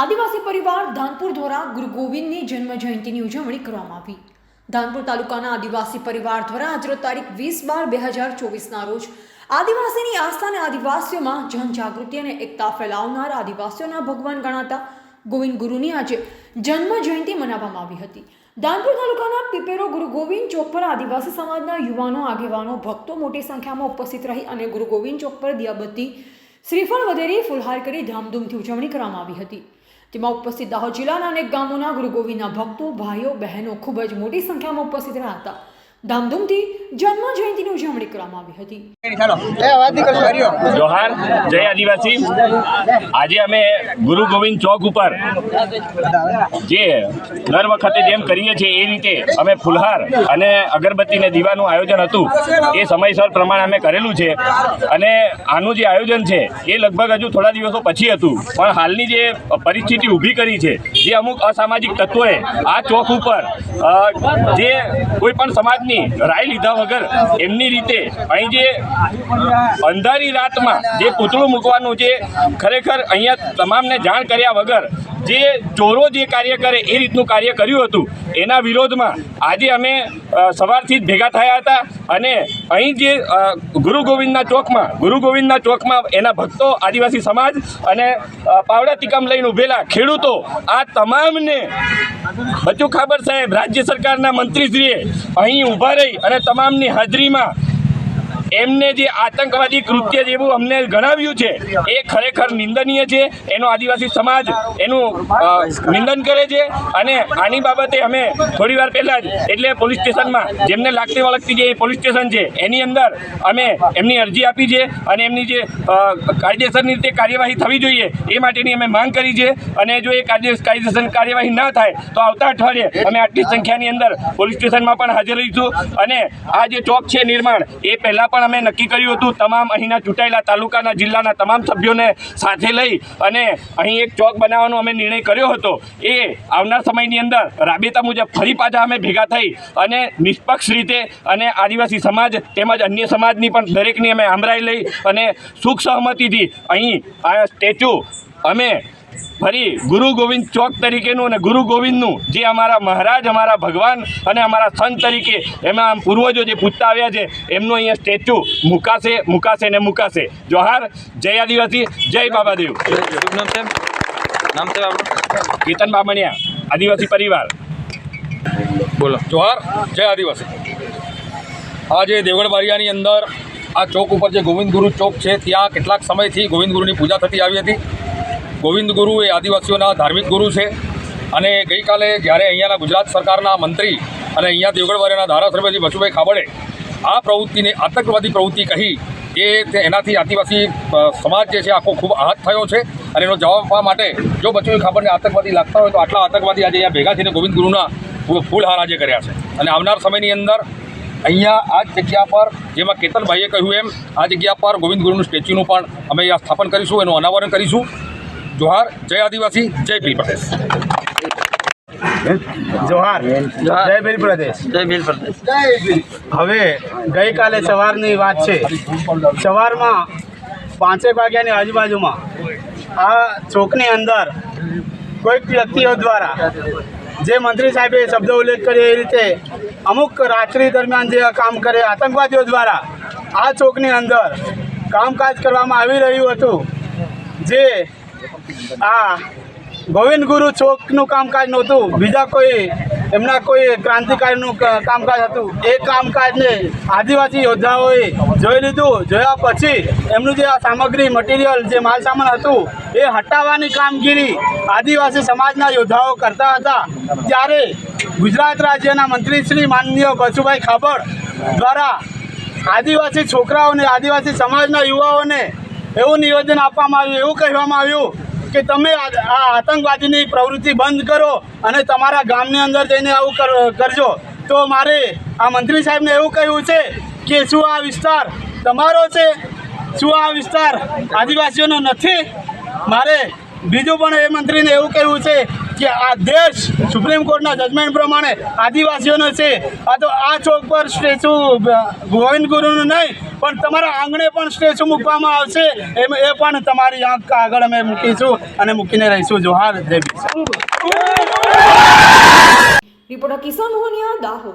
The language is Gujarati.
આદિવાસી પરિવાર ધાનપુર દ્વારા ગુરુ ગોવિંદની જન્મ જયંતિની ઉજવણી કરવામાં આવી. ધાનપુર તાલુકાના આદિવાસી પરિવાર દ્વારા આજરો તારીખ વીસ બાર બે હજાર ચોવીસના રોજ આદિવાસીની આસ્થા અને આદિવાસીઓમાં જનજાગૃતિ અને એકતા ફેલાવનાર આદિવાસીઓના ભગવાન ગણાતા ગોવિંદ ગુરુની આજે જન્મ જયંતિ મનાવવામાં આવી હતી. ધાનપુર તાલુકાના પીપેરો ગુરુ ગોવિંદ ચોક પર આદિવાસી સમાજના યુવાનો, આગેવાનો, ભક્તો મોટી સંખ્યામાં ઉપસ્થિત રહી અને ગુરુ ગોવિંદ ચોક પર દિયાબત્તી, શ્રીફળ વગેરે ફુલહાર કરી ધામધૂમથી ઉજવણી કરવામાં આવી હતી. તેમાં ઉપસ્થિત દાહોદ જિલ્લાના અનેક ગામોના ગુરુ ગોવિંદના ભક્તો, ભાઈઓ, બહેનો ખૂબ જ મોટી સંખ્યામાં ઉપસ્થિત રહ્યા હતા. ધામધૂમથી જન્મ જયંતિની ઉજવણી કરવામાં આવી હતી. જોહાર જય આદિવાસી. આજે અમે ગુરુ ગોવિંદ ચોક ઉપર જે દર વખતે જેમ કરીએ છીએ એ રીતે અમે ફુલહાર અને અગરબત્તીને દીવાનું આયોજન હતું. એ સમયસર પ્રમાણે અમે કરેલું છે. અને આનું જે આયોજન છે એ લગભગ હજુ થોડા દિવસો પછી હતું. પણ હાલની જે પરિસ્થિતિ ઊભી કરી છે જે અમુક અસામાજિક તત્વોએ આ ચોક ઉપર જે કોઈ પણ સમાજની રાય લીધા વગર એમની રીતે અહીં જે અંધારી રાતમાં જે પૂતળું મૂકવાનું જે ખરેખર અહીંયા તમામને જાણ કર્યા વગર જે ચોરો જે કાર્ય કરે, એ રીતનું કાર્ય કર્યું હતું. એના વિરોધમાં આજે અમે સવારથી જ ભેગા થયા હતા અને અહીં જે ગુરુ ગોવિંદના ચોકમાં, ગુરુ ગોવિંદના ચોકમાં એના ભક્તો, આદિવાસી સમાજ અને પાવડા તિકમ લઈને ઉભેલા ખેડૂતો, આ તમામને બચુ ખાબર સાહેબ, રાજ્ય સરકારના મંત્રીશ્રીએ અહીં ઊભા રહી અને તમામની હાજરીમાં એમને જે આતંકવાદી કૃત્ય જેવું અમને ગણાવ્યું છે, એ ખરેખર નિંદનીય છે. એનો આદિવાસી સમાજ એનું નિંદન કરે છે અને આની બાબતે અમે થોડી વાર પહેલાં જ એટલે પોલીસ સ્ટેશનમાં જેમને લાગતી વળગતી જે પોલીસ સ્ટેશન છે, એની અંદર અમે એમની અરજી આપી છે અને એમની જે કાયદેસરની રીતે કાર્યવાહી થવી જોઈએ એ માટેની અમે માંગ કરી છે. અને જો એ કાયદે કાયદેસર કાર્યવાહી ન થાય, તો આવતા અઠવાડિયે અમે આટલી સંખ્યાની અંદર પોલીસ સ્ટેશનમાં પણ હાજર રહીશું. અને આ જે ચોક છે નિર્માણ, એ પહેલાં પણ અમે નક્કી કર્યું હતું, તમામ અહીંના ચૂંટાયેલા તાલુકાના જિલ્લાના તમામ સભ્યોને સાથે લઈ અને અહીં એક ચોક બનાવવાનો અમે નિર્ણય કર્યો હતો. એ આવનાર સમયની અંદર રાબેતા મુજબ ફરી પાછા અમે ભેગા થઈ અને નિષ્પક્ષ રીતે અને આદિવાસી સમાજ તેમજ અન્ય સમાજની પણ દરેકની અમે આમરાઈ લઈ અને સુખ સહમતિથી અહીં આ સ્ટેચ્યુ અમે ફરી ગુરુ ગોવિંદ ચોક તરીકેનું અને ગુરુ ગોવિંદનું જે અમારા મહારાજ અમારા ભગવાન અને અમારા સંત તરીકે એમાં આમ પૂર્વજો જે પૂછતા આવ્યા છે એમનું અહીંયા સ્ટેચ્યુ મુકાશે મુકાશે ને મુકાશે. જોહાર જય આદિવાસી જય બાબાદેવ. દેવ નામ છે કેતન બામણિયા આદિવાસી પરિવાર. બોલો. જોહાર જય આદિવાસી. આજે દેવગઢ બારિયાની અંદર આ ચોક ઉપર જે ગોવિંદ ગુરુ ચોક છે ત્યાં કેટલાક સમયથી ગોવિંદ ગુરુની પૂજા થતી આવી હતી. ગોવિંદ ગુરુ એ આદિવાસીઓના ધાર્મિક ગુરુ છે. અને ગઈકાલે જ્યારે અહીંયાના ગુજરાત સરકારના મંત્રી અને અહીંયા દેવગઢ ધારાસભ્યજી બચુભાઈ ખાબડે આ પ્રવૃત્તિને આતંકવાદી પ્રવૃત્તિ કહી તે એનાથી આદિવાસી સમાજ જે છે આખો ખૂબ આહત થયો છે અને એનો જવાબ આપવા માટે જો બચુભાઈ ખાબડને આતંકવાદી લાગતા હોય તો આટલા આતંકવાદી આજે અહીંયા ભેગા થઈને ગોવિંદ ગુરુના ફૂલહાર આજે કર્યા છે. અને આવનાર સમયની અંદર અહીંયા આ જગ્યા પર, જેમાં કેતનભાઈએ કહ્યું એમ, આ જગ્યા પર ગોવિંદ ગુરુનું સ્ટેચ્યુનું પણ અમે અહીંયા સ્થાપન કરીશું, એનું અનાવરણ કરીશું. જોહાર જય આદિવાસી જય ભીલ પ્રદેશ જોહાર. જય ભીલ પ્રદેશ જય ભીલ પ્રદેશ હવે ગઈકાલે સવારની વાત છે. સવારમાં પાંચેક વાગ્યાની આજુબાજુમાં આ ચોકની અંદર કોઈક વ્યક્તિઓ દ્વારા જે મંત્રી સાહેબે શબ્દો ઉલ્લેખ કર્યો એ રીતે અમુક રાત્રિ દરમિયાન જે કામ કરે આતંકવાદીઓ દ્વારા આ ચોકની અંદર કામકાજ કરવામાં આવી રહ્યું હતું. જે આ ગોવિંદ ગુરુ ચોકનું કામકાજ નહોતું. બીજા કોઈ, એમના કોઈ ક્રાંતિકારીનું કામકાજ હતું. એ કામકાજને આદિવાસી યોદ્ધાઓએ જોઈ લીધું. જોયા પછી એમનું જે આ સામગ્રી મટીરિયલ જે માલ સામાન હતું, એ હટાવવાની કામગીરી આદિવાસી સમાજના યોદ્ધાઓ કરતા હતા. ત્યારે ગુજરાત રાજ્યના મંત્રી શ્રી માનનીય બચુભાઈ ખાબડ દ્વારા આદિવાસી છોકરાઓને, આદિવાસી સમાજના યુવાઓને એવું નિવેદન આપવામાં આવ્યું, એવું કહેવામાં આવ્યું કે તમે આ આતંકવાદીની પ્રવૃત્તિ બંધ કરો અને તમારા ગામની અંદર જઈને આવું કર- કરજો. તો મારે આ મંત્રી સાહેબને એવું કહ્યું છે કે શું આ વિસ્તાર તમારો છે? શું આ વિસ્તાર આદિવાસીઓનો નથી? મારે બીજું પણ એ મંત્રીને એવું કહેવું છે કે આ દેશ સુપ્રીમ કોર્ટના જજમેન્ટ પ્રમાણે આદિવાસીઓનો છે. આ તો આ ચોક પર સ્ટેચ્યુ, ગોવિંદ ગુરુનું નહીં, પણ તમારા આંગણે પણ સ્ટેચ્યુ મૂકવામાં આવશે. એમ, એ પણ તમારી આંખ આગળ અમે મૂકીશું અને મૂકીને રહીશું. જોહાર દેવી રિપોર્ટર કિશન મોહનિયા, દાહોદ.